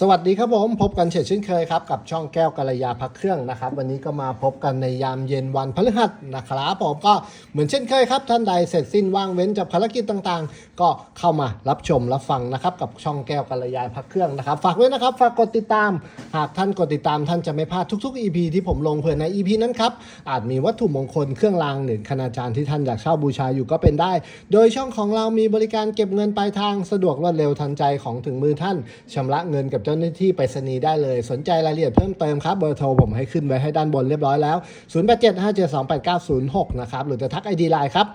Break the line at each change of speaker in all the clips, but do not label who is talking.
สวัสดีครับผมพบกันเช่นเคยครับกับช่องแก้วกัลยาพักเครื่องนะครับ วันนี้ก็มาพบกันในยามเย็นวันพฤหัสนะครับผมก็เหมือนเช่นเคยครับ ท่านใดเสร็จสิ้นว่างเว้นจากภารกิจต่างๆ ก็เข้ามารับชมรับฟังนะครับกับช่องแก้วกัลยาพักเครื่องนะครับ ฝากไว้นะครับฝากกดติดตาม หากท่านกดติดตามท่านจะไม่พลาดทุกๆ EP ที่ผมลงเผื่อใน EP นั้นครับอาจมีวัตถุมงคลเครื่องรางหรือคณาจารย์ที่ท่านอยากเช่าบูชาอยู่ก็เป็นได้ โดยช่องของเรามีบริการเก็บเงินปลายทางสะดวกรวดเร็วทันใจของถึงมือท่านชำระเงินกับเจ้าหน้าที่ไปรษณีย์ได้เลย สนใจรายละเอียดเพิ่มเติมครับเบอร์โทรผมให้ขึ้นไว้ให้ด้านบนเรียบร้อยแล้ว 0875728906 นะครับ หรือจะทัก ID ไลน์ครับ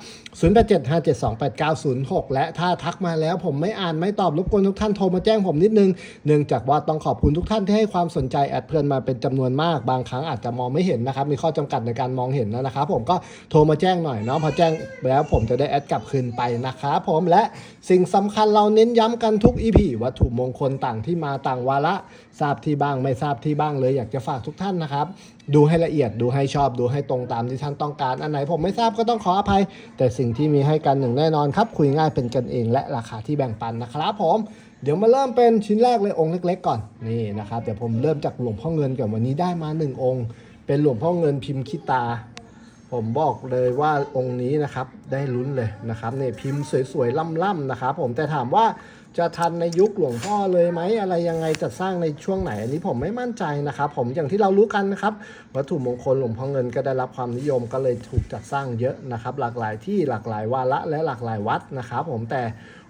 0875728906 และถ้าทักมาแล้วผมไม่อ่านไม่ตอบรบกวนทุกท่านโทรมาแจ้งผมนิดนึงเนื่องจากว่าต้องขอบคุณทุกท่านที่ให้ความสนใจแอดเพื่อนมาเป็นจำนวนมากบางครั้งอาจจะมองไม่เห็นนะครับมีข้อจำกัดในการมองเห็นนะครับผมก็โทรมาแจ้งหน่อยเนาะพอแจ้งแล้วผมจะได้แอดกลับคืนไปนะครับผมและสิ่งสำคัญเราเน้นย้ำกันทุก EP วัตถุมงคลต่างที่มาต่างวาระทราบที่บ้างไม่ทราบที่บ้างเลยอยากจะฝากทุกท่านนะครับ ดูให้ละเอียดดูให้ชอบดูให้ตรงตามที่ท่านต้องการอันไหนผมไม่ทราบก็ต้องขออภัย แต่สิ่งที่มีให้กันหนึ่งแน่นอนครับ คุยง่ายเป็นกันเองและราคาที่แบ่งปันนะครับผมเดี๋ยวมาเริ่มเป็นชิ้นแรกเลยองค์เล็ก ๆ ก่อนนี่นะครับเดี๋ยวผมเริ่มจากหลวงพ่อเงินก่อนวันนี้ได้มาหนึ่งองค์ เป็นหลวงพ่อเงินพิมพ์คิตา ผมบอกเลยว่าองค์นี้นะครับได้ลุ้นเลยนะครับเนี่ยพิมพ์สวยๆล่ำๆนะครับ ผมแต่ถามว่า จะทันในยุคหลวงพ่อเลยไหมอะไรยังไงจะสร้างในช่วงไหนอันนี้ผมไม่มั่นใจนะครับ ผมอย่างที่เรารู้กันนะครับ วัตถุมงคลหลวงพ่อเงินก็ได้รับความนิยมก็เลยถูกจัดสร้างเยอะนะครับ หลากหลายที่หลากหลายวาระและหลากหลายวัดนะครับ ผมแต่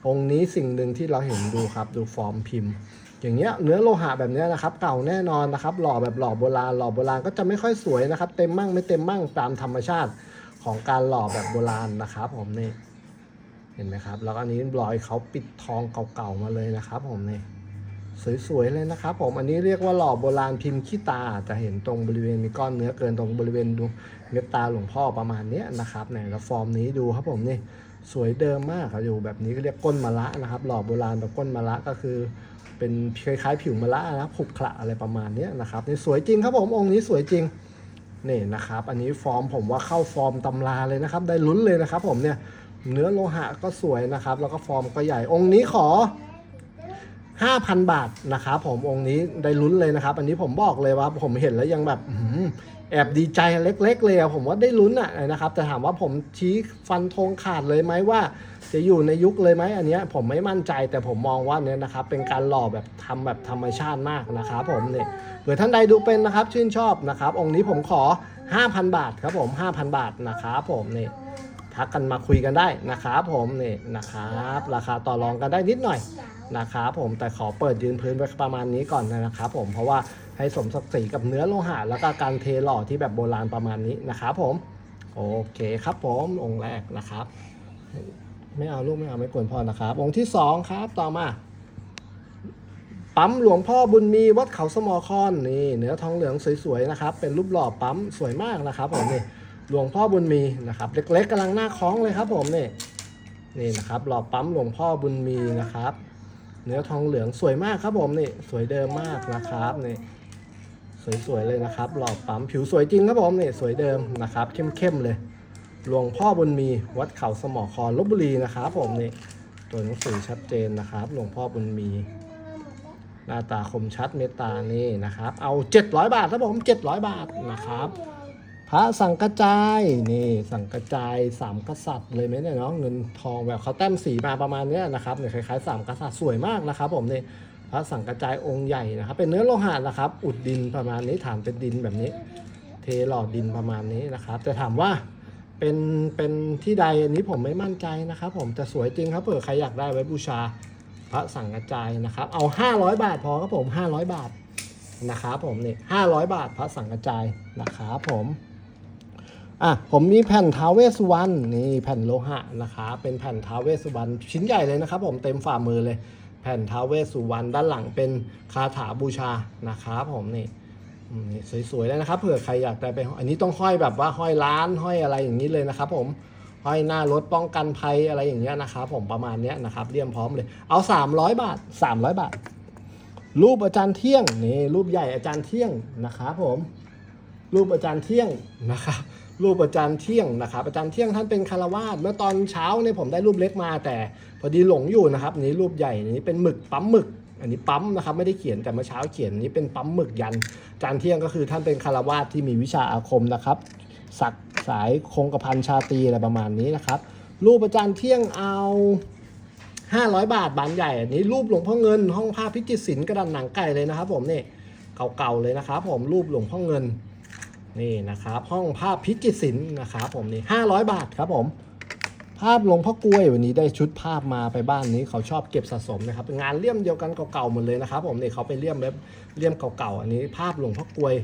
องค์นี้สิ่งหนึ่งที่เราเห็นดูครับ ดูฟอร์มพิมพ์ อย่างเงี้ยเนื้อโลหะแบบเนี้ยนะครับ เก่าแน่นอนนะครับ หล่อแบบหล่อโบราณหล่อโบราณก็จะไม่ค่อยสวยนะครับ เต็มมั่งไม่เต็มมั่งตามธรรมชาติของการหล่อแบบโบราณนะครับ ผมนี่ ห็นไหมครับ แล้วก็อันนี้รอยเขาปิดทองเก่าๆมาเลยนะครับผมนี่สวยๆเลยนะครับ ผมอันนี้เรียกว่าหล่อโบราณพิมพ์ขี้ตาจะเห็นตรงบริเวณมีก้อนเนื้อเกินตรงบริเวณดูเม็ดตาหลวงพ่อประมาณนี้นะครับเนี่ยแล้วฟอร์มนี้ดูครับผมนี่สวยเดิมมากครับอยู่แบบนี้ก็เรียกก้นมะละนะครับ หล่อโบราณแบบก้นมะละก็คือ เป็นคล้ายๆผิวมะละนะขรุขระอะไรประมาณนี้นะครับนี่สวยจริงครับผมองค์นี้สวยจริงนี่นะครับ อันนี้ฟอร์มผมว่าเข้าฟอร์มตำราเลยนะครับ ได้ลุ้นเลยนะครับ ผมเนี่ย เนื้อโลหะก็สวยนะครับ แล้วก็ฟอร์มก็ใหญ่องค์นี้ขอ 5,000 บาทนะครับผมองค์นี้ได้ลุ้นเลยนะครับ อันนี้ผมบอกเลยว่าผมเห็นแล้วยังแบบแอบดีใจเล็ก ๆ เลยผมว่าได้ลุ้นอะนะครับแต่ถามว่าผมชี้ฟันธงขาดเลยไหมว่า จะอยู่ในยุคเลยไหมอันเนี้ยผมไม่มั่นใจแต่ผมมองว่าเนี่ยนะครับ เป็นการหล่อแบบทำแบบธรรมชาติมากนะครับผมเนี่ยเผื่อท่านใดดูเป็นนะครับ ชื่นชอบนะครับ องค์นี้ผมขอ 5,000 บาทครับผม 5,000 บาทนะครับผมเนี่ย ทักกันมาคุยกันได้นะครับผมนี่นะครับ ราคาต่อรองกันได้นิดหน่อยนะครับผมแต่ขอเปิดยืนพื้นไว้ประมาณนี้ก่อนนะครับผมเพราะว่าให้สมศักดิ์ศรีกับเนื้อโลหะแล้วก็การเทหล่อที่แบบโบราณประมาณนี้นะครับผม โอเคครับผมองค์แรกนะครับ ไม่เอาลูกไม่เอาไม่กวนพ่อนะครับ องค์ที่สองครับต่อมาปั๊มหลวงพ่อบุญมีวัดเขาสมอคอนนี่เนื้อทองเหลืองสวยๆนะครับ เป็นรูปหล่อปั๊มสวยมากนะครับผมนี่ หลวงพ่อบุญมีนะครับ เล็กๆกำลังหน้าคล้องเลยครับผมนี่นี่นะครับหล่อปั๊มหลวงพ่อบุญมีนะครับ เนื้อทองเหลืองสวยมากครับผมนี่สวยเดิมมากนะครับนี่สวยๆเลยนะครับ หล่อปั๊มผิวสวยจริงครับผมนี่สวยเดิมนะครับ เข้มๆเลยหลวงพ่อบุญมีวัดเขาสมอคอนลบบุรีนะครับ ผมนี่ตัวหนังสือชัดเจนนะครับ หลวงพ่อบุญมีหน้าตาคมชัดเมตตานี่นะครับ เอา 700 บาทครับผม700 บาทนะครับ พระสังกระจายนี่สังกระจายสามกษัตริย์เลยไหมเนี่ยเนาะเงินทองแบบเขาแต้มสีมาประมาณนี้นะครับเนี่ยคล้ายๆสามกษัตริย์สวยมากนะครับผมนี่พระสังกระจายองค์ใหญ่นะครับ เป็นเนื้อโลหะนะครับ อุดดินประมาณนี้ฐานเป็นดินแบบนี้ เทหลอดดินประมาณนี้นะครับแต่ถามว่าเป็นเป็นที่ใดอันนี้ผมไม่มั่นใจนะครับ ผมแต่สวยจริงครับเผื่อใครอยากได้ไว้บูชาพระสังกระจายนะครับ เอา 500 บาทพอครับผม 500 บาทนะครับผมนี่500บาทพระสังกระจายนะครับผม อะผมมีแผ่นท้าวเวสสุวรรณนี่แผ่นโลหะนะครับเป็นแผ่นท้าวเวสสุวรรณชิ้นใหญ่เลยนะครับ ผมเต็มฝ่ามือเลย แผ่นท้าวเวสสุวรรณด้านหลังเป็นคาถาบูชานะครับผมนี่นี่สวยๆเลยนะครับเผื่อใครอยากได้ไปอันนี้ต้องห้อยแบบว่าห้อยร้านห้อยอะไรอย่างนี้เลยนะครับ ผมห้อยหน้ารถป้องกันภัยอะไรอย่างเงี้ยนะครับผมประมาณเนี้ยนะครับเรียมพร้อมเลยเอา 300 บาท 300 บาท รูปอาจารย์เที่ยงนี่รูปใหญ่อาจารย์เที่ยงนะครับผม รูปอาจารย์เที่ยงนะครับ รูปอาจารย์เที่ยงนะครับอาจารย์เที่ยงท่านเป็นคารวาสเมื่อตอนเช้าเนี่ยผมได้รูปเล็กมา แต่พอดีหลงอยู่นะครับนี่รูปใหญ่นี่เป็นหมึกปั๊มหมึก อันนี้ปั๊มนะครับไม่ได้เขียนแต่เมื่อเช้าเขียนนี้เป็นปั๊มหมึกยันอาจานเที่ยงก็คือท่านเป็นคารวาสที่มีวิชาอาคมนะครับสักสายคงกระพันชาตรีอะไรประมาณนี้นะครับ รูปประจานเที่ยงเอา500 บาทบานใหญ่อันนี้รูปหลวงพ่อเงิน ห้องผ้าพิจิตรศิลป์กระดานหนังไก่เลยนะครับ ผมนี่เก่าๆเลยนะครับ ผมรูปหลวงพ่อเงิน นี่นะครับ ห้องผ้าพพิจิตรศิลป์นะครับผมนี่500บาทครับผม ภาพหลวงพ่อกล้วยวันนี้ได้ชุดภาพมาไปบ้านนี้เขาชอบเก็บสะสมนะครับงานเลี่ยมเดียวกันเก่าๆหมดเลยนะครับ ผมนี่เขาไปเลี่ยมเล็บเลี่ยมเก่าๆอันนี้ภาพหลวงพ่อกล้วย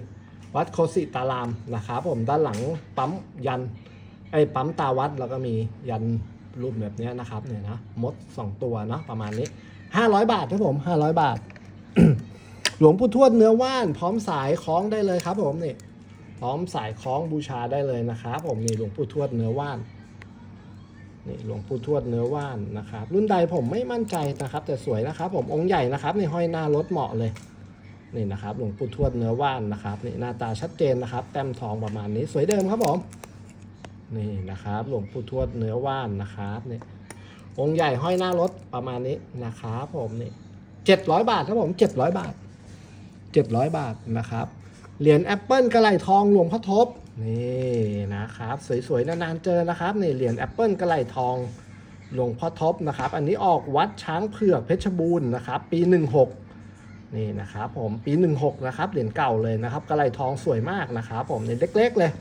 วัดโคสิตารามนะครับผมด้านหลังปั๊มยันไอ้ปั๊มตาวัดแล้วก็มียันรูปแบบนี้นะครับเนี่ยนะมด 2 ตัวเนาะประมาณนี้ 500 บาทครับผม 500 บาท หลวงปู่ทวดเนื้อว่าน พร้อมสายคล้องได้เลยครับผมนี่ พร้อมสายคล้องบูชาได้เลยนะครับผมนี่หลวงปู่ทวดเนื้อว่านนี่หลวงปู่ทวดเนื้อว่านนะครับ รุ่นใดผมไม่มั่นใจนะครับ แต่สวยนะครับผมองค์ใหญ่นะครับนี่ห้อยหน้ารถเหมาะเลยนี่นะครับหลวงปู่ทวดเนื้อว่านนะครับนี่หน้าตาชัดเจนนะครับ แต้มทองประมาณนี้สวยเดิมครับผมนี่นะครับ หลวงปู่ทวดเนื้อว่านนะครับนี่องค์ใหญ่ห้อยหน้ารถประมาณนี้นะครับผมนี่เจ็ดร้อยบาทครับผมเจ็ดร้อยบาทเจ็ดร้อยบาทนะครับ เหรียญแอปเปิลกระไหลทองหลวงพ่อทบนี่นะครับ สวยๆนานๆเจอนะครับนี่เหรียญแอปเปิลกระไหลทองหลวงพ่อทบนะครับ อันนี้ออกวัดช้างเผือกเพชรบูรณ์นะครับ ปี 16 นี่นะครับผมปี 16 นะครับเหรียญเก่าเลยนะครับกระไหลทองสวยมากนะครับ ผมเนี่ยเล็ก ๆ เลย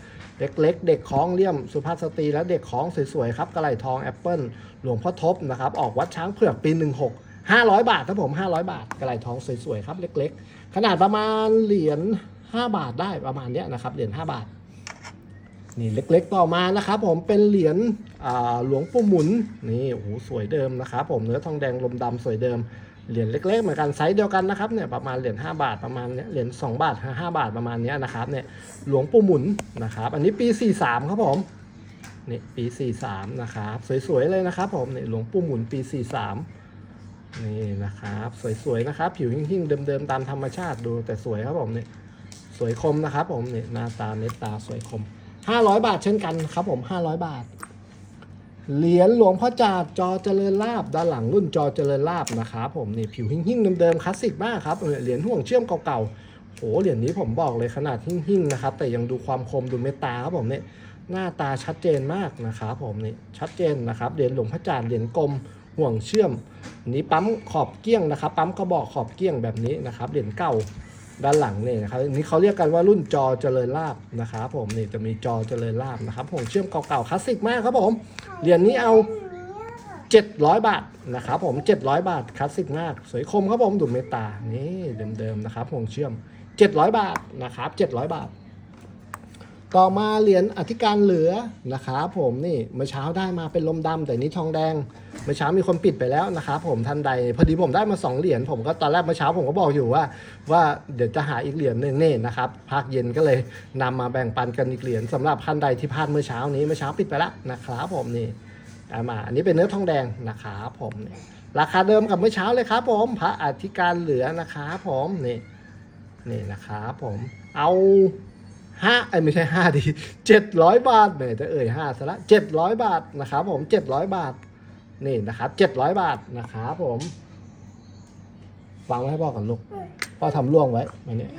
เล็ก ๆ เด็กคล้องเลี่ยมสุภาพสตรีและเด็กคล้องสวยๆครับกระไหลทองแอปเปิลหลวงพ่อทบนะครับออกวัดช้างเผือกปี 16 500 บาทครับผม 500 บาทกระไหลทองสวยๆครับเล็ก ๆ ขนาดประมาณเหรียญ 5 บาทได้ประมาณเนี้ยนะครับเหรียญ5บาทนี่เล็กๆต่อมานะครับผมเป็นเหรียญหลวงปู่หมุนนี่โอ้โหสวยเดิมนะครับผมเนื้อทองแดงลมดำสวยเดิมเหรียญเล็กๆเหมือนกันไซส์เดียวกันนะครับเนี่ยประมาณเหรียญ5บาทประมาณเนี้ยเหรียญ2บาท5บาทประมาณเนี้ยนะครับเนี่ยหลวงปู่หมุนนะครับอันนี้ปี 43 ครับผมนี่ปี 43 นะครับสวยๆเลยนะครับผมนี่หลวงปู่หมุนปี 43 นี่นะครับสวยๆนะครับผิวหิ่งๆเดิมๆตามธรรมชาติดูแต่สวยครับผมเนี่ สวยคมนะครับผมเนี่ยหน้าตาเม็ดตาสวยคม 500 บาทเช่นกันครับผม 500 บาท เหรียญหลวงพ่อจาดจอเจริญลาบด้านหลังรุ่นจอเจริญลาบนะครับผมนี่ผิวหิ่งๆเดิมๆคลาสสิกมากครับเหรียญห่วงเชื่อมเก่าๆโหเหรียญนี้ผมบอกเลยขนาดหิ่งๆนะครับแต่ยังดูความคมดูเมตตาครับผมเนี่ยหน้าตาชัดเจนมากนะครับผมนี่ชัดเจนนะครับเหรียญหลวงพ่อจาดเหรียญกลมห่วงเชื่อมนนี้ปั๊มขอบเกี้ยงนะครับ ปั๊มกระบอกขอบเกี้ยงแบบนี้นะครับเหรียญเก่า ด้านหลังนี่นะครับอันนี้เขาเรียกกันว่ารุ่นจอเจริญลาบนะครับผมนี่จะมีจอเจริญลาบนะครับผมเชื่อมเก่าๆคลาสสิกมากครับผมเหรียญนี้เอา 700 บาทนะครับผม 700 บาทคลาสสิกมาก สวยคมครับผมดูเมตตานี่เดิมๆนะครับห่วงเชื่อม 700 บาทนะครับ700 บาท ต่อมาเหรียญอธิการเหลือนะครับผมนี่เมื่อเช้าได้มาเป็นลมดำแต่นี้ทองแดงเมื่อเช้ามีคนปิดไปแล้วนะครับผมท่านใดพอดีผมได้มา 2 เหรียญผมก็ตอนแรกเมื่อเช้าผมก็บอกอยู่ว่า ว่าเดี๋ยวจะหาอีกเหรียญหนึ่งนี่นะครับภาคเย็นก็เลยนำมาแบ่งปันกันอีกเหรียญสำหรับท่านใดที่พลาดเมื่อเช้านี้เมื่อเช้าปิดไปแล้วนะครับผมนี่เอามาอันนี้เป็นเนื้อทองแดงนะครับผมราคาเดิมกับเมื่อเช้าเลยครับ ผมพระอธิการเหลือนะครับผมนี่นี่นะครับผมเอา ห้าไอ้ไม่ใช่ห้าดีเจ็ดร้อยบาทแหมจะเอ่ยห้าซะละเจ็ดร้อยบาทนะครับผมเจ็ดร้อยบาทนี่นะครับเจ็ดร้อยบาทนะครับผมวางไว้ให้พ่อก่อนลูกพ่อทำร่วงไว้มาเนี่ย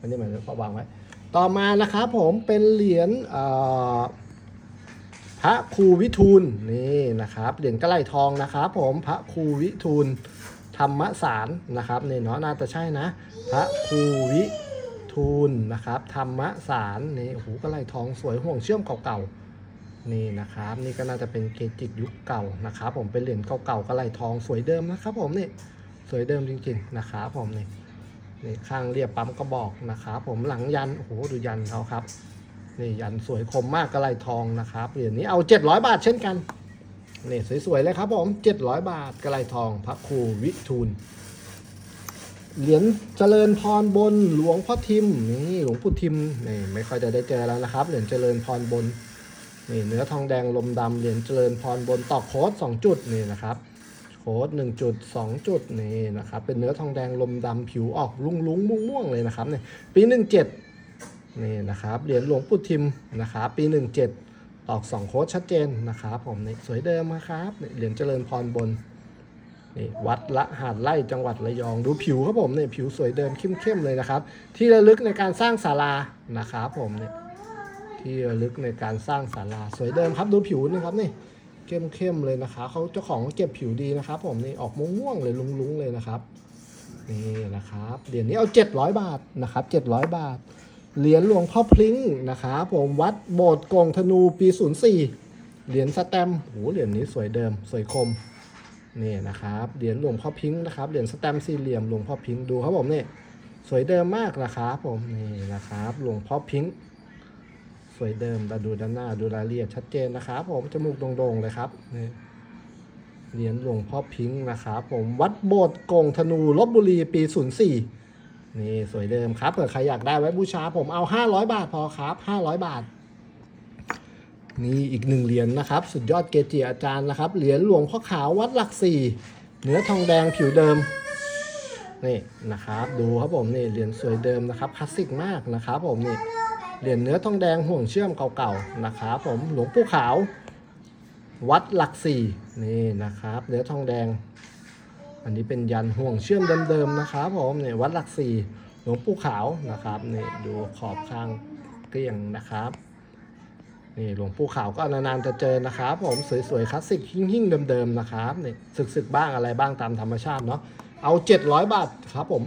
อันนี้มันพ่อวางไว้ ต่อมานะครับผมเป็นเหรียญพระครูวิทูลนี่นะครับเหรียญกระไหลทองนะครับผมพระครูวิทูลธรรมสารนะครับนี่เนาะน่าจะใช่นะ พระครูวิ ทูลนะครับ ธรรมสารนี่โอ้โหกระไหลทองสวยห่วงเชื่อมเก่าๆนี่นะครับ นี่ก็น่าจะเป็นเกจิยุคเก่านะครับ ผมเป็นเหรียญเก่าๆกระไหลทองสวยเดิมนะครับผมนี่สวยเดิมจริงๆนะครับผมนี่นี่ข้างเรียบปั๊มกระบอกนะครับผมหลังยันโอ้โหดูยันเขาครับนี่ยันสวยคมมากกระไหลทองนะครับเหรียญนี้เอา 700 บาทเช่นกันนี่สวยๆเลยครับผม 700 บาทกระไหลทองพระครูวิทูล เหรียญเจริญพรบนหลวงพ่อทิมนี่หลวงปู่ทิมนี่ไม่ค่อยจะได้เจอแล้วนะครับ เหรียญเจริญพรบนนี่เนื้อทองแดงลมดำเหรียญเจริญพรบนต่อโค้ดสองจุดนี่นะครับโค้ดหนึ่งจุดสองจุดนี่นะครับเป็นเนื้อทองแดงลมดำผิวออกลุงลุงม่วงม่วงเลยนะครับเนี่ยปีหนึ่งเจ็ดนี่นะครับเหรียญหลวงปู่ทิมนะครับปีหนึ่งเจ็ดออกสองโค้ดชัดเจนนะครับผมนี่สวยเดิมนะครับเหรียญเจริญพรบน นี่วัดละหาดไร่จังหวัดระยองดูผิวครับผมเนี่ยผิวสวยเดิมเข้มๆเลยนะครับ ที่ระลึกในการสร้างศาลานะครับผมเนี่ยที่ระลึกในการสร้างศาลาสวยเดิมครับดูผิวนะครับนี่เข้มๆเลยนะครับเขาเจ้าของเขาเก็บผิวดีนะครับ ผมนี่ออกม่วงๆเลยลุงๆเลยนะครับนี่นะครับเหรียญนี้เอา 700 บาทนะครับ700 บาทเหรียญหลวงพ่อพลิ้งนะครับผมวัดโบสถ์กงธนูปี 04เหรียญสแตมป์โหเหรียญนี้สวยเดิม สวยคม นี่นะครับเหรียญหลวงพ่อพิงค์นะครับเหรียญสแตมป์สี่เหลี่ยมหลวงพ่อพิงค์ดูครับผมนี่สวยเดิมมากนะครับผมนี่นะครับ หลวงพ่อพิงค์สวยเดิมมาดูด้านหน้าดูรายละเอียดชัดเจนนะครับ ผมจมูกโด่งๆเลยครับนี่เหรียญหลวงพ่อพิงค์นะครับผมวัดโบสถ์กงธนูลบบุรีปี 04 นี่สวยเดิมครับเผื่อใครอยากได้ไว้บูชาผมเอา 500 บาทพอครับ 500 บาท นี่อีกหนึ่งเหรียญนะครับ สุดยอดเกจิอาจารย์นะครับ เหรียญหลวงพ่อขาววัดหลักสี่เนื้อทองแดงผิวเดิมนี่นะครับ ดูครับผมนี่เหรียญสวยเดิมนะครับคลาสสิกมากนะครับผมนี่เหรียญเนื้อทองแดงห่วงเชื่อมเก่าๆนะครับผมหลวงปู่ขาว วัดหลักสี่นี่นะครับเนื้อทองแดง อันนี้เป็นยันห่วงเชื่อมเดิมๆนะครับผมนี่วัดหลักสี่หลวงปู่ขาวนะครับนี่ดูขอบข้างเกลี้ยงนะครับ นี่หลวงปู่ขาวก็นานๆจะเจอนะครับ ผมสวยๆคลาสสิกหิ่งๆเดิมๆนะครับนี่ศึกๆบ้างอะไรบ้างตามธรรมชาติเนาะเอา 700 บาทครับผม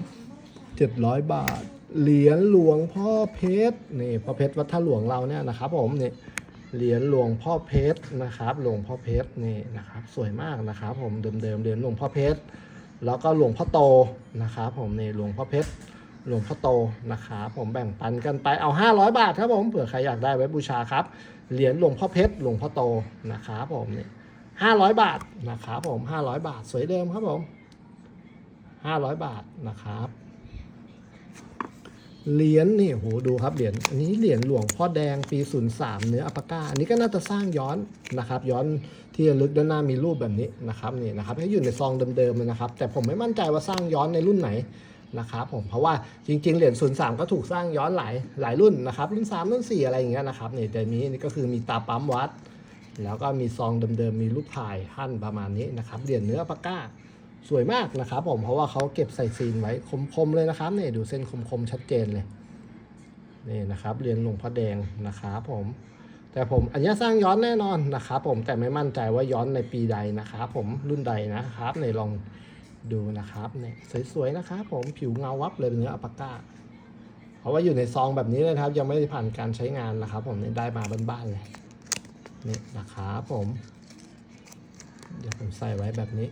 700 บาท เหรียญหลวงพ่อเพชรนี่พ่อเพชรวัดท่าหลวงเราเนี่ยนะครับ ผมนี่เหรียญหลวงพ่อเพชรนะครับ หลวงพ่อเพชรนี่นะครับ สวยมากนะครับ ผมเดิมๆเหรียญหลวงพ่อเพชรแล้วก็หลวงพ่อโตนะครับ ผมนี่หลวงพ่อเพชร หลวงพ่อโตนะครับผมแบ่งปันกันไปเอา 500 บาทครับผมเผื่อใครอยากได้ไว้บูชาครับเหรียญหลวงพ่อเพชรหลวงพ่อโตนะครับผมนี่ห้าร้อยบาทนะครับผมห้าร้อยบาทสวยเดิมครับผมห้าร้อยบาทนะครับเหรียญนี่โหดูครับเหรียญอันนี้เหรียญหลวงพ่อแดงปี03เนื้ออัปปะก้าอันนี้ก็น่าจะสร้างย้อนนะครับ ย้อนที่ระลึกด้านหน้ามีรูปแบบนี้นะครับนี่นะครับให้อยู่ในซองเดิมๆนะครับ แต่ผมไม่มั่นใจว่าสร้างย้อนในรุ่นไหน นะครับผมเพราะว่าจริง ๆ เหรียญ03ก็ถูกสร้างย้อนหลายหลายรุ่นนะครับรุ่น 3 รุ่น 4 อะไรอย่างเงี้ยนะครับเนี่ยแต่นี้นี่ก็คือมีตาปั๊มวัด แล้วก็มีซองเดิมๆมีรูปถ่ายท่านประมาณนี้นะครับเหรียญเนื้อปปะก้าสวยมากนะครับผมเพราะว่าเขาเก็บใส่ซีนไว้คมๆเลยนะครับเนี่ยดูเส้นคมๆชัดเจนเลยนี่นะครับเรียนหลวงพ่อแดงนะครับผมแต่ผมอันนี้สร้างย้อนแน่นอนนะครับผมแต่ไม่มั่นใจว่าย้อนในปีใดนะครับผมรุ่นใดนะครับในลอง ดูนะครับเนี่ยสวยๆนะครับผมผิวเงาวับเลยเป็นเนื้ออัปาก้าเพราะว่าอยู่ในซองแบบนี้เลยครับ ยังไม่ได้ผ่านการใช้งานนะครับ ผมเนี่ยได้มาบ้านๆเลยนี่นะครับผม เดี๋ยวผมใส่ไว้แบบนี้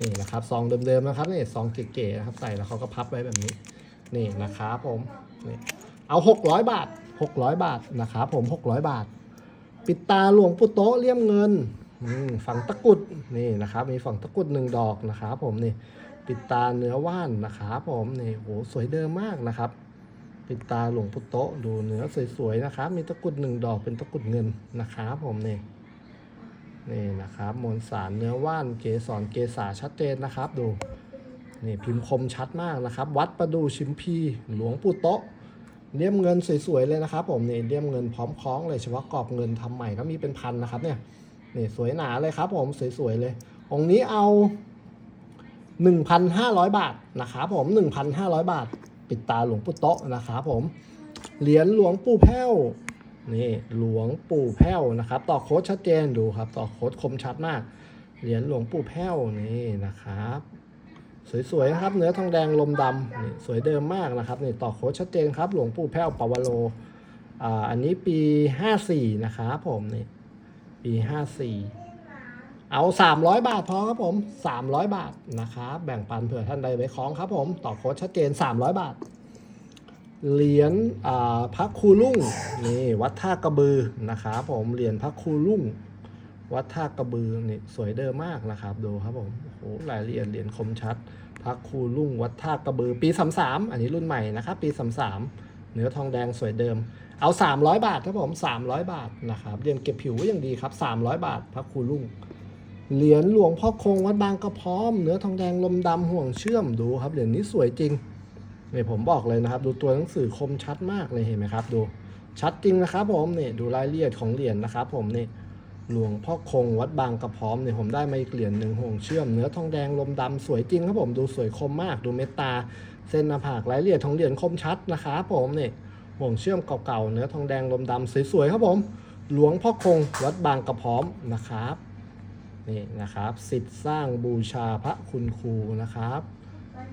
นี่นะครับซองเดิมๆนะครับนี่ซองเก๋ๆนะครับใส่แล้วเขาก็พับไว้แบบนี้ นี่นะครับผมนี่เอา 600 บาท 600 บาทนะครับผม 600 บาท ปิดตาหลวงปู่โตเลี่ยมเงิน ฝังตะกุดนี่นะครับ มีฝังตะกุดหนึ่งดอกนะครับ ผมนี่ปิดตาเนื้อว่านนะครับผมนี่โหสวยเดิมมากนะครับ ปิดตาหลวงปู่โตะดูเนื้อสวยๆนะครับ มีตะกุดหนึ่งดอกเป็นตะกุดเงินนะครับผมนี่นี่นะครับมวลสารเนื้อว่านเกสรเกษาชัดเจนนะครับดูนี่พิมพ์คมชัดมากนะครับ วัดประดูชิมพีหลวงปู่โตะเลี่ยมเงินสวยๆเลยนะครับ ผมนี่เลี่ยมเงินพร้อมคล้องเลยเฉพาะกรอบเงินทำใหม่ก็มีเป็นพันนะครับเนี่ย นี่สวยหนาเลยครับผมสวยๆเลย องค์นี้เอา 1,500 บาทนะครับผม 1,500 บาท ปิดตาหลวงปู่โตะนะครับผม เหรียญหลวงปู่แพ้วนี่หลวงปู่แพ้วนะครับ ต่อโค้ดชัดเจนดูครับ ต่อโค้ดคมชัดมาก เหรียญหลวงปู่แพ้วนี่นะครับ สวยๆนะครับ เนื้อทองแดงลมดำนี่สวยเดิมมากนะครับนี่ต่อโค้ดชัดเจนครับ หลวงปู่แพ้วปาวโลอ่าอันนี้ปี 54 นะครับผมนี่ ปี54เอา300บาทพอครับผม300บาทนะครับแบ่งปันเผื่อท่านใดไว้คล้องครับผมต่อโค้ดชัดเจน300บาทเหรียญพระครูลุ่งนี่วัดท่ากระบือนะครับผมเหรียญพระครูลุ่ง วัดท่ากระบือนี่สวยเดิมมากนะครับดูครับผมโอ้โหรายละเอียดเหรียญคมชัด พระครูลุ่ง วัดท่ากระบือปี33อันนี้รุ่นใหม่นะครับปี33เนื้อทองแดงสวยเดิม เอา 300 บาทครับผม 300 บาทนะครับเหรียญเก็บผิวไว้อย่างดีครับ 300 บาทพระครูลุ่งเหรียญหลวงพ่อคงวัดบางกระพร้อม เนื้อทองแดงลมดำห่วงเชื่อมดูครับเหรียญนี้สวยจริงนี่ผมบอกเลยนะครับ ดูตัวหนังสือคมชัดมากเลยเห็นไหมครับ ดูชัดจริงนะครับผมนี่ดูรายละเอียดของเหรียญนะครับ ผมนี่หลวงพ่อคงวัดบางกระพร้อมเนี่ยผมได้มาอีกเหรียญหนึ่งห่วงเชื่อมเนื้อทองแดงลมดำสวยจริงครับผมดูสวยคมมาก ดูเม็ดตา เส้นหน้าผากรายละเอียดทองเหรียญคมชัดนะครับผมเนี่ย ห่วงเชื่อมเก่าๆ เนื้อทองแดงลมดำสวยๆครับผม หลวงพ่อคงวัดบางกระพร้อมนะครับนี่นะครับสิทธิ์สร้างบูชาพระคุณครูนะครับ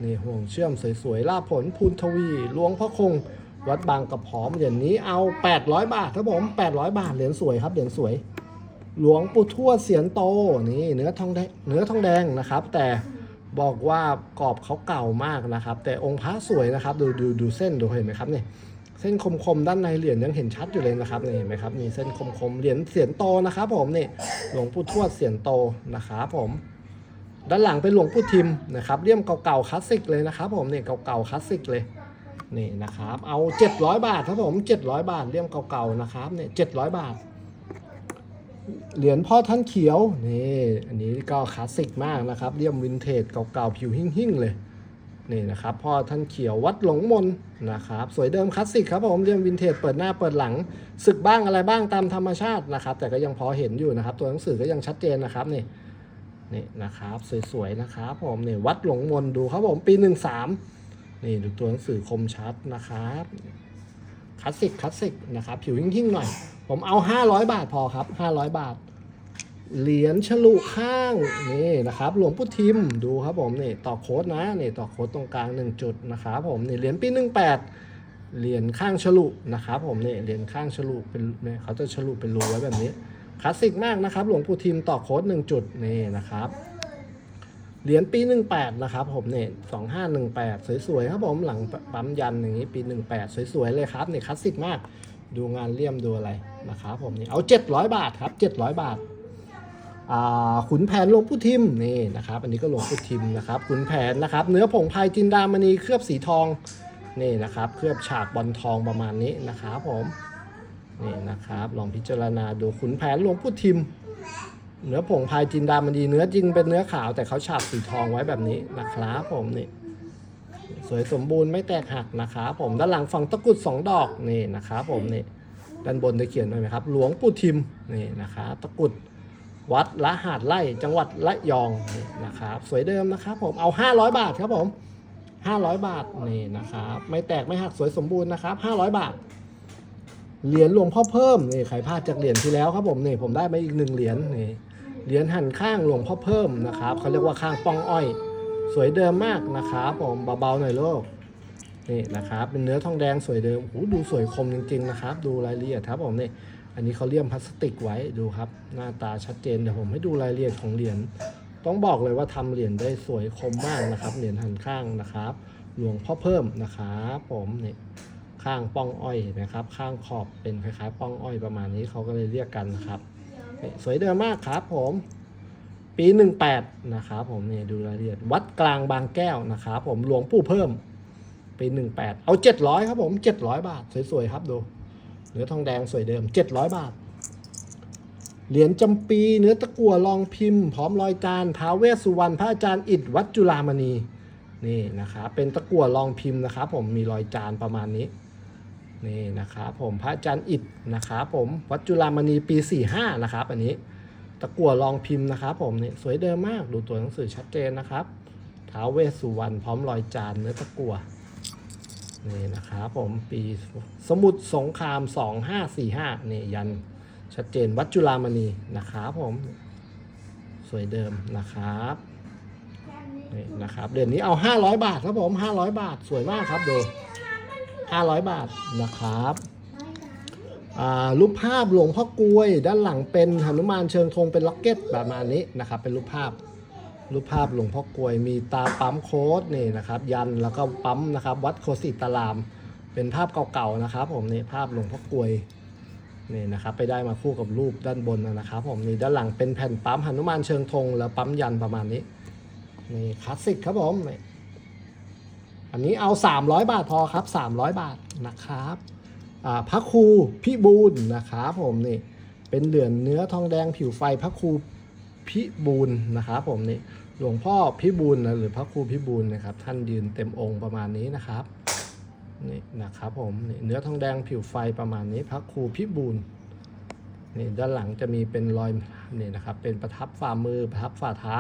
นี่ห่วงเชื่อมสวยๆลาผลพูนทวีหลวงพ่อคงวัดบางกระพร้อมเหรียญนี้เอา 800 บาทครับผม800 บาทเหรียญสวยครับเหรียญสวย หลวงปู่ทวดเสียนโตนี่เนื้อทองแดงเนื้อทองแดงนะครับ แต่บอกว่ากรอบเขาเก่ามากนะครับ แต่องค์พระสวยนะครับ ดูดูดูเส้นดูเห็นไหมครับเนี่ย เส้นคมๆด้านในเหรียญยังเห็นชัดอยู่เลยนะครับนี่เห็นไหมครับมีเส้นคมๆเหรียญเสียนโตนะครับผมนี่หลวงปู่ทวดเสียนโตนะครับผม ด้านหลังเป็นหลวงปู่ทิมนะครับเลี่ยมเก่าๆคลาสสิกเลยนะครับผมนี่เก่าๆคลาสสิกเลยนี่นะครับเอา 700 บาทครับผม 700 บาทเลี่ยมเก่าๆนะครับเนี่ย700 บาท เหรียญพ่อท่านเขียวนี่อันนี้ก็คลาสสิกมากนะครับเลี่ยมวินเทจเก่าๆผิวหิ่งๆเลย นี่นะครับพ่อท่านเขียววัดหลงมนนะครับสวยเดิมคลาสสิกครับผมเลี่ยมวินเทจเปิดหน้าเปิดหลังศึกบ้างอะไรบ้างตามธรรมชาตินะครับ แต่ก็ยังพอเห็นอยู่นะครับ ตัวหนังสือก็ยังชัดเจนนะครับนี่นี่นะครับสวยๆนะครับผมนี่วัดหลงมนดูครับผมปี 13 นี่ดูตัวหนังสือคมชัดนะครับคลาสสิกคลาสสิกนะครับผิวหิ่งๆหน่อย ผมเอา 500 บาทพอครับ 500 บาท เหรียญฉลุข้างนี่นะครับ หลวงพุทิมดูครับผมนี่ต่อโค้ดนะนี่ต่อโค้ดตรงกลาง 1 จุดนะครับผมนี่เหรียญปี18เหรียญข้างฉลุนะครับผมนี่เหรียญข้างฉลุเป็นเนี่ยเขาจะฉลุเป็นรูไว้แบบนี้คลาสสิกมากนะครับ หลวงปู่ทิมต่อโค้ด1จุดนี่นะครับเหรียญปี 18 นะครับผมเนี่ย2518 สวยๆครับผมหลังปั๊มยันอย่างนี้ปี 18 สวยๆเลยครับนี่คลาสสิกมาก ดูงานเลี่ยมดูอะไรนะครับผมนี่เอา 700 บาทครับ 700 บาทอ่า ขุนแผนหลวงพุทิมนี่นะครับอันนี้ก็หลวงพุทิมนะครับขุนแผนนะครับ เนื้อผงพายจินดามณีเคลือบสีทองนี่นะครับเคลือบฉากบอลทองประมาณนี้นะครับผมนี่นะครับลองพิจารณาดูขุนแผนหลวงพุทิม เนื้อผงพายจินดามันดีเนื้อจริงเป็นเนื้อขาวแต่เขาฉาบสีทองไว้แบบนี้นะครับผมนี่สวยสมบูรณ์ไม่แตกหักนะครับผมด้านหลังฝั่งตะกุดสองดอกนี่นะครับผมนี่ด้านบนได้เขียนไว้ไหมครับ หลวงปู่ทิมนี่นะครับตะกุด วัดละหาดไร่จังหวัดระยองนะครับสวยเดิมนะครับผมเอา 500 บาทครับผม500 บาทนี่นะครับไม่แตกไม่หักสวยสมบูรณ์นะครับ 500 บาท เหรียญหลวงพ่อเพิ่มนี่ใครพลาดจากเหรียญที่แล้วครับผมนี่ผมได้มาอีกหนึ่งเหรียญนี่เหรียญหันข้างหลวงพ่อเพิ่มนะครับเขาเรียกว่าข้างป้องอ้อย สวยเดิมมากนะครับผมเบาๆหน่อยโลกนี่นะครับเป็นเนื้อทองแดงสวยเดิมโอ้ดูสวยคมจริง ๆ นะครับ ดูรายละเอียดครับผมนี่ อันนี้เขาเลี่ยมพลาสติกไว้ดูครับ หน้าตาชัดเจนเดี๋ยวผมให้ดูรายละเอียดของเหรียญต้องบอกเลยว่าทำเหรียญได้สวยคมมากนะครับ เหรียญหันข้างนะครับ หลวงพ่อเพิ่มนะครับผมเนี่ยข้างป้องอ้อยเห็นไหมครับ ข้างขอบเป็นคล้ายๆ ป้องอ้อยประมาณนี้เขาก็เลยเรียกกันนะครับ สวยเดิมมากครับผม ปี 18 นะครับผมเนี่ยดูรายละเอียดวัดกลางบางแก้วนะครับผมหลวงปู่เพิ่มปี 18 เอา 700 ครับผม 700 บาท สวยๆครับดู เนื้อทองแดงสวยเดิม 700 บาท เหรียญจำปีเนื้อตะกั่วรองพิมพ์ พร้อมรอยจานท้าเวสสุวรรณพระอาจารย์อิฐวัดจุฬามณีนี่นะครับเป็นตะกั่วรองพิมพ์นะครับผมมีรอยจานประมาณนี้นี่นะครับผมพระอาจารย์อิฐนะครับผมวัดจุฬามณีปี 45 นะครับ อันนี้ตะกั่วรองพิมพ์นะครับผมนี่สวยเดิมมากดูตัวหนังสือชัดเจนนะครับท้าเวสสุวรรณพร้อมรอยจานเนื้อตะกั่ว นี่นะครับผมปีสมุดสงคราม 2545นี่ยันชัดเจนวัดจุฬามณีนะครับผม สวยเดิมนะครับนี่นะครับเดือนนี้เอา 500 บาทครับผม 500 บาทสวยมากครับดู500 บาทนะครับรูปภาพหลวงพ่อกลวย ด้านหลังเป็นหนุมานเชิงธงเป็นล็อกเก็ตประมาณนี้นะครับ เป็นรูปภาพ รูปภาพหลวงพ่อกลวยมีตาปั๊มโค้ดนี่นะครับ ยันแล้วก็ปั๊มนะครับ วัดโคสิตาราม เป็นภาพเก่าๆนะครับ ผมนี่ภาพหลวงพ่อกลวยนี่นะครับ ไปได้มาคู่กับรูปด้านบนนะครับ ผมนี่ด้านหลังเป็นแผ่นปั๊มหนุมานเชิงธงแล้วปั๊มยันประมาณนี้นี่คลาสสิกครับผมนี่อันนี้เอา 300 บาทพอครับ 300 บาทนะครับพระครูพิบูลนะครับผมนี่เป็นเหรียญเนื้อทองแดงผิวไฟพระครู พิบูลนะครับผมนี่หลวงพ่อพิบูลนะหรือพระครูพิบูลนะครับ ท่านยืนเต็มองค์ประมาณนี้นะครับนี่นะครับผมนี่เนื้อทองแดงผิวไฟประมาณนี้ พระครูพิบูลนี่ด้านหลังจะมีเป็นรอยนี่นะครับ เป็นประทับฝ่ามือประทับฝ่าเท้า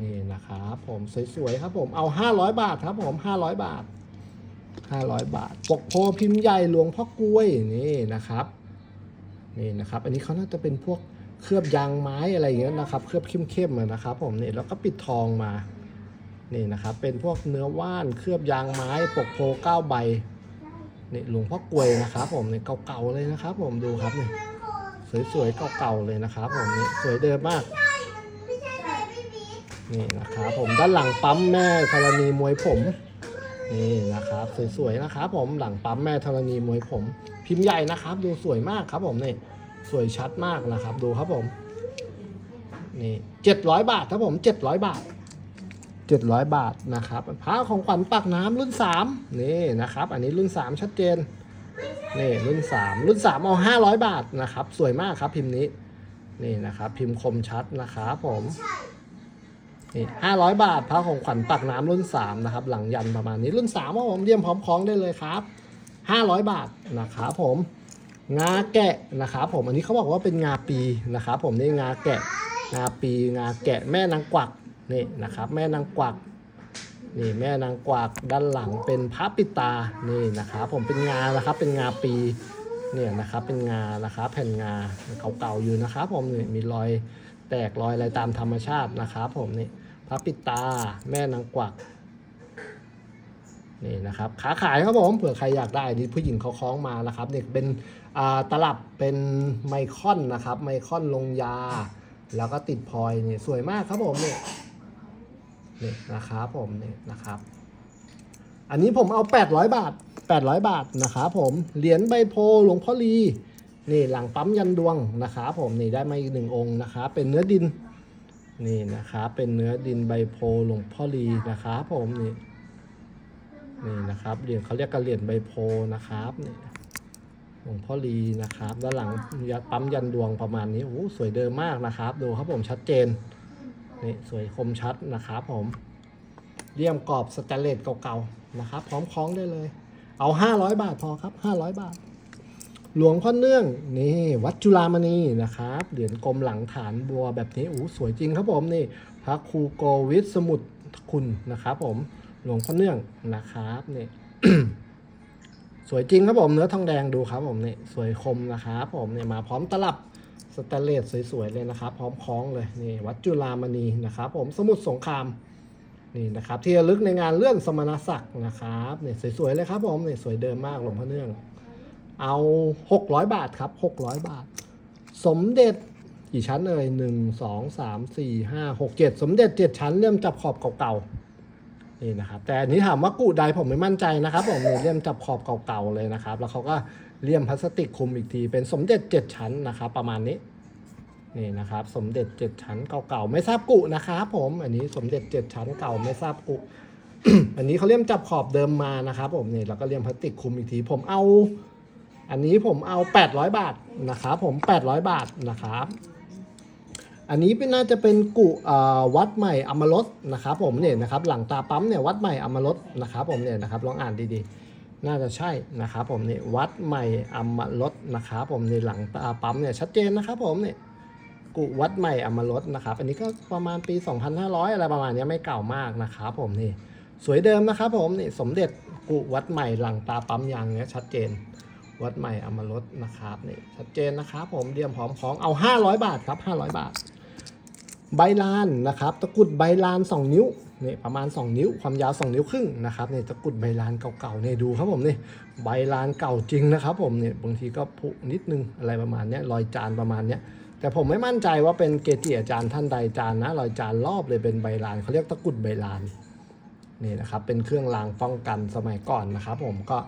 นี่นะครับผมสวยๆครับผมเอา 500 บาทครับผม 500 บาท 500 บาท ปกโพพิมพ์ใหญ่หลวงพ่อกล้วยนี่นะครับนี่นะครับ อันนี้เขาน่าจะเป็นพวก เคลือบยางไม้อะไรอย่างเงี้ยนะครับ เคลือบเข้มๆนะครับ ผมนี่แล้วก็ปิดทองมา นี่นะครับ เป็นพวกเนื้อว่านเคลือบยางไม้ ปกโพเก้าใบนี่หลวงพ่อกล้วยนะครับ ผมนี่เก่าๆเลยนะครับ ผมดูครับนี่สวยๆเก่าๆเลยนะครับ ผมนี่สวยเดิมมากนี่นะครับผมด้านหลังปั๊มแม่ธรณีมวยผมนี่นะครับสวยๆนะครับ ผมหลังปั๊มแม่ธรณีมวยผม พิมพ์ใหญ่นะครับ ดูสวยมากครับผมนี่ สวยชัดมากนะครับ ดูครับผมนี่เจ็ดร้อยบาทครับผมเจ็ดร้อยบาทเจ็ดร้อยบาทนะครับพระของขวัญปากน้ำรุ่นสามนี่นะครับ อันนี้รุ่นสามชัดเจนนี่รุ่นสามรุ่นสามเอาห้าร้อยบาทนะครับ สวยมากครับพิมพ์นี้นี่นะครับ พิมพ์คมชัดนะครับผมนี่ห้าร้อยบาทพระของขวัญปักน้ำรุ่นสามนะครับ หลังยันประมาณนี้รุ่นสามว่าผมเยี่ยมพร้อมคล้องได้เลยครับห้าร้อยบาทนะครับผม งาแกะนะครับผมอันนี้เขาบอกว่าเป็นงาปีนะครับผมนี่งาแกะงาปีงาแกะแม่นางกวักนี่นะครับแม่นางกวักนี่แม่นางกวักด้านหลังเป็นพระปิตานี่นะครับผมเป็นงานะครับเป็นงาปีเนี่ยนะครับเป็นงานะครับแผ่นงาเก่าๆอยู่นะครับผมนี่มีรอยแตกรอยอะไรตามธรรมชาตินะครับผมนี่พระปิตาแม่นางกวักนี่นะครับขาขายครับผมเผื่อใครอยากได้นี่ผู้หญิงเขาคล้องมานะครับเนี่ยเป็น ตลับเป็นไมคอนนะครับ ไมคอนลงยา แล้วก็ติดพลอยนี่สวยมากครับผมเนี่ยนี่นะครับผมนี่นะครับ อันนี้ผมเอา 800 บาท 800 บาทนะครับผมเหรียญใบโพหลวงพ่อลีนี่หลังปั๊มยันดวงนะครับผมนี่ได้มาอีกหนึ่งองค์นะครับเป็นเนื้อดินนี่นะครับเป็นเนื้อดินใบโพหลวงพ่อลีนะครับผมนี่นี่นะครับเหรียญเขาเรียกกันเหรียญใบโพนะครับนี่ หลวงพ่อลีนะครับด้านหลังปั๊มยันดวงประมาณนี้โอ้สวยเดิมมากนะครับ ดูครับผมชัดเจนนี่สวยคมชัดนะครับผมเลี่ยมกรอบสแตนเลสเก่าๆนะครับ พร้อมคล้องได้เลย เอา 500 บาทพอครับ500 บาท หลวงพ่อเนื่องนี่วัดจุฬามณีนะครับเหรียญกลมหลังฐานบัวแบบนี้โอ้สวยจริงครับผมนี่พระครูโกวิทสมุทรคุณนะครับ ผมหลวงพ่อเนื่องนะครับนี่ สวยจริงครับผมเนื้อทองแดงดูครับผมนี่สวยคมนะครับผมเนี่ยมาพร้อมตลับสแตนเลสสวยๆเลยนะครับ พร้อมคล้องเลยนี่วัดจุฬามณีนะครับ ผมสมุทรสงครามนี่นะครับที่ระลึกในงานเลื่อนสมณศักดิ์นะครับเนี่ยสวยๆเลยครับผมเนี่ยสวยเดิมมากหลวงพ่อเนื่อง เอา 600 บาทครับ 600 บาท สมเด็จกี่ชั้นเอ่ยหนึ่งสองสามสี่ห้าหกเจ็ดสมเด็จเจ็ดชั้นเลี่มจับขอบเก่าๆ นี่นะครับแต่อันนี้ถามว่ากูใดผมไม่มั่นใจนะครับผมเรียเลี่ยมจับขอบเก่าๆเลยนะครับ แล้วเขาก็เลี่ยมพลาสติกคลุมอีกที เป็นสมเด็จเจ็ดชั้นนะครับ ประมาณนี้นี่นะครับ สมเด็จเจ็ดชั้นเก่าๆไม่ทราบกุนะครับผมอันนี้สมเด็จเจ็ดชั้นเก่าไม่ทราบกุอันนี้เขาเลี่ยมจับขอบเดิมมานะครับ ผมนี่แล้วก็เลี่ยมพลาสติกคลุมอีกที ผมเอา อันนี้ผมเอา 800 บาทนะครับ ผม 800 บาทนะครับ อันนี้เป็นน่าจะเป็นกุอ่าวัดใหม่อมรสนะครับผมเนี่ยนะครับหลังตาปั๊มเนี่ยวัดใหม่อมรสนะครับผมเนี่ยนะครับลองอ่านดีๆ น่าจะใช่นะครับผมเนี่ยวัดใหม่อมรสนะครับผมในหลังตาปั๊มเนี่ยชัดเจนนะครับผมเนี่ยกุวัดใหม่อมรสนะครับอันนี้ก็ประมาณปี 2500 อะไรประมาณนี้ไม่เก่ามากนะครับผมนี่สวยเดิมนะครับผมนี่สมเด็จกุวัดใหม่หลังตาปั๊มยางเนี่ยชัดเจน วัดใหม่อมรสนะครับนี่ชัดเจนนะครับผมเรียมพร้อมของเอา 500 บาทครับ 500 บาท ใบลานนะครับตะกรุดใบลาน 2 นิ้วนี่ประมาณ 2 นิ้วความยาว 2 นิ้วครึ่งนะครับนี่ตะกรุดใบลานเก่าๆเนี่ยดูครับผมนี่ใบลานเก่าจริงนะครับผมเนี่ยบางทีก็ผุนิดนึงอะไรประมาณนี้รอยจานประมาณนี้แต่ผมไม่มั่นใจว่าเป็นเกจิอาจารย์ท่านใดจานนะรอยจานรอบเลยเป็นใบลานเขาเรียกตะกุดใบลานนี่นะครับเป็นเครื่องรางป้องกันสมัยก่อนนะครับ ผมก็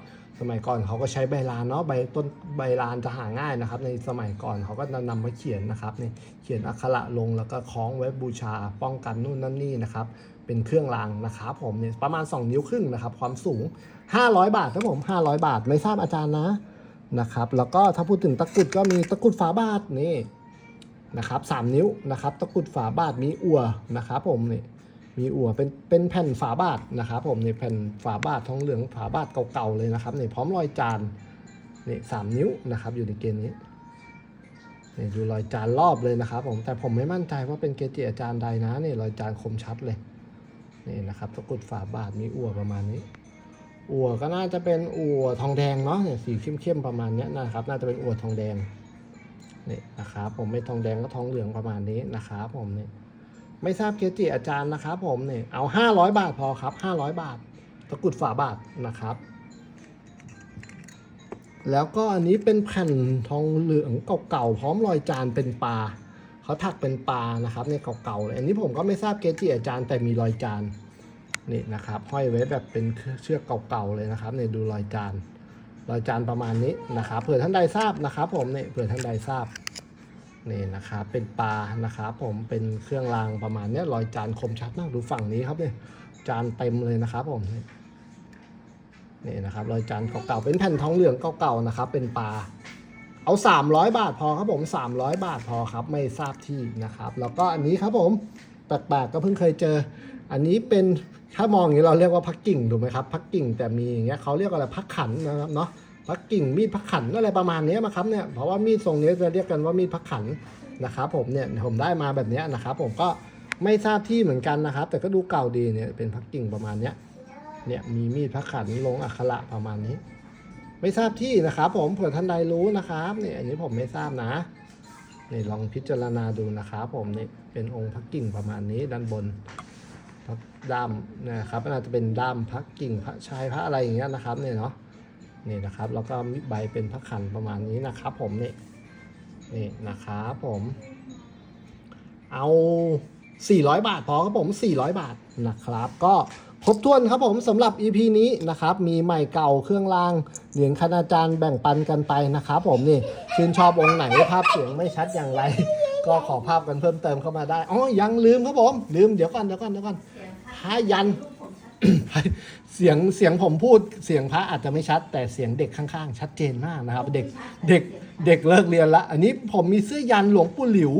สมัยก่อนเขาก็ใช้ใบลานเนาะใบต้นใบลานจะหาง่ายนะครับ ในสมัยก่อนเขาก็นำมาเขียนนะครับนี่เขียนอักขระลงแล้วก็คล้องไว้บูชาป้องกันนู่นนั่นนี่นะครับเป็นเครื่องรางนะครับผมเนี่ยประมาณ 2 นิ้วครึ่งนะครับ ความสูง 500 บาทครับผม 500 บาทไม่ทราบอาจารย์นะนะครับ แล้วก็ถ้าพูดถึงตะกรุดก็มีตะกรุดฝาบาทนี่นะครับสามนิ้วนะครับ ตะกรุดฝาบาทมีอั่วนะครับ ผมนี่ มีอั่วเป็นเป็นแผ่นฝาบาทนะครับผมในแผ่นฝาบาททองเหลืองฝาบาทเก่าๆเลยนะครับนี่พร้อมรอยจานนี่สามนิ้วนะครับ อยู่ในเกณฑ์นี้นี่ดูรอยจานรอบเลยนะครับ ผมแต่ผมไม่มั่นใจว่าเป็นเกจิอาจารย์ใดนะนี่รอยจานคมชัดเลยนี่นะครับตะกุดฝาบาทมีอั่วประมาณนี้ อั่วก็น่าจะเป็นอั่วทองแดงเนาะเนี่ยสีเข้มๆประมาณนี้นะครับ น่าจะเป็นอั่วทองแดงนี่นะครับผมไม่ทองแดงก็ทองเหลืองประมาณนี้นะครับผมนี่ ไม่ทราบเกจิอาจารย์นะครับผมเนี่ยเอา 500 บาทพอครับ 500 บาท ตะกุดฝาบาทนะครับ แล้วก็อันนี้เป็นแผ่นทองเหลืองเก่าๆพร้อมรอยจานเป็นปลาเขาถักเป็นปลานะครับเนี่ยเก่าๆเลยอันนี้ผมก็ไม่ทราบเกจิอาจารย์แต่มีรอยจานนี่นะครับห้อยไว้แบบเป็นเชือกเก่าๆเลยนะครับเนี่ยดูรอยจานรอยจานประมาณนี้นะครับเผื่อท่านใดทราบนะครับ ผมเนี่ยเผื่อท่านใดทราบ นี่นะครับเป็นปลานะครับผมเป็นเครื่องรางประมาณนี้ยรอยจานคมชัดมากดูฝั่งนี้ครับเนี่ยจานเต็มเลยนะครับผมนี่นี่นะครับรอยจานเก่าๆเป็นแผ่นทองเหลืองเก่าๆนะครับ เป็นปลาเอา 300 บาทพอครับผม 300 บาทพอครับไม่ทราบที่นะครับ แล้วก็อันนี้ครับผมแปลกๆก็เพิ่งเคยเจอ อันนี้เป็นถ้ามองอย่างนี้เราเรียกว่าพักกิ่งถูกไหมครับพักกิ่งแต่มีอย่างเงี้ยเขาเรียกอะไรพักขันนะครับเนาะ พักกิ่งมีดพักขันอะไรประมาณนี้มาครับเนี่ยเพราะว่ามีดทรงนี้จะเรียกกันว่ามีดพักขันนะครับผมเนี่ยผมได้มาแบบนี้นะครับผมก็ไม่ทราบที่เหมือนกันนะครับ แต่ก็ดูเก่าดีเนี่ยเป็นพักกิ่งประมาณเนี้ยเนี่ยมีมีดพักขันลงอักขระประมาณนี้ ไม่ทราบที่นะครับ ผมเผื่อท่านใดรู้นะครับเนี่ยอันนี้ผมไม่ทราบนะนี่ลองพิจารณาดูนะครับผมนี่เป็นองค์พักกิ่งประมาณนี้ด้านบนพระด้ามนะครับอาจะเป็นด้ามพระกิ่งพระชายพระอะไรอย่างเงี้ยนะครับเนี่ยเนาะ นี่นะครับ แล้วก็มีใบเป็นพระขันประมาณนี้นะครับ ผมนี่นี่นะครับผม เอา 400 บาทพอครับผม 400 บาทนะครับ ก็ครบถ้วนครับผมสำหรับ EP นี้นะครับ มีใหม่เก่าเครื่องรางเหรียญคณาจารย์แบ่งปันกันไปนะครับ ผมนี่ชื่นชอบองค์ไหนภาพเสียงไม่ชัดอย่างไร ก็ขอภาพกันเพิ่มเติมเข้ามาได้อ๋อยังลืมครับผม ลืมเดี๋ยวก่อนเดี๋ยวก่อนเดี๋ยวก่อนพระยัน เสียงเสียงผมพูดเสียงพระอาจจะไม่ชัด แต่เสียงเด็กข้างๆ ชัดเจนมากนะครับ เด็กเด็กเด็กเลิกเรียนละ อันนี้ผมมีเสื้อยันหลวงปู่หลิว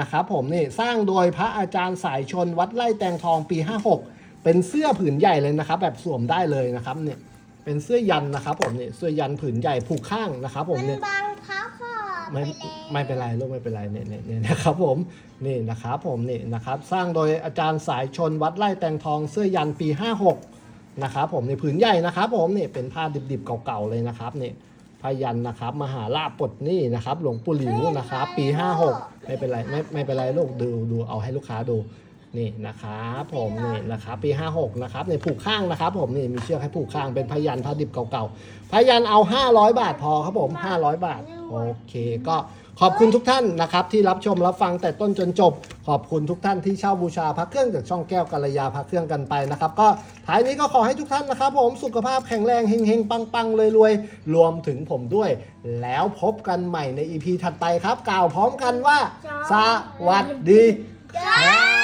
นะครับผมนี่สร้างโดยพระอาจารย์สายชนวัดไร่แตงทองปี 56 เป็นเสื้อผืนใหญ่เลยนะครับ แบบสวมได้เลยนะครับเนี่ยเป็นเสื้อยันนะครับผมนี่เสื้อยันผืนใหญ่ผูกข้างนะครับผม
มัน
เนี่ย
บังพระข อบไป
ไม่
แล้ว
ไม่เป็นไรลูกไม่เป็นไรเนี่ยเนี่ยเนี่ยนะครับผมนี่นะครับผมนี่นะครับสร้างโดยอาจารย์สายชนวัดไร่แตงทองเสื้อยันปี 56นะครับผมในผืนใหญ่นะครับผมนี่เป็นผ้าดิบๆเก่าๆเลยนะครับนี่ผ้ายันนะครับมหาลาภปลดหนี่นะครับ หลวงปู่หลิวนะครับปี 56 ไม่เป็นไรไม่ไม่เป็นไรลูกดูดูเอาให้ลูกค้าดู นี่นะครับผมนี่นะครับปี 56นะครับในผูกข้างนะครับ ผมนี่มีเชือกให้ผูกข้างเป็นพยันผ้าดิบเก่าๆพยันเอา 500 บาทพอครับผม 500 บาทโอเค ก็ขอบคุณทุกท่านนะครับ ที่รับชมรับฟังแต่ต้นจนจบ ขอบคุณทุกท่านที่เช่าบูชาพระเครื่องจากช่องแก้วกัลยาพระเครื่องกันไปนะครับ ก็ท้ายนี้ก็ขอให้ทุกท่านนะครับ ผมสุขภาพแข็งแรงเฮงๆปังๆรวยๆรวมถึงผมด้วย แล้วพบกันใหม่ใน EP ถัดไปครับ กล่าวพร้อมกันว่า สวัสดีครับ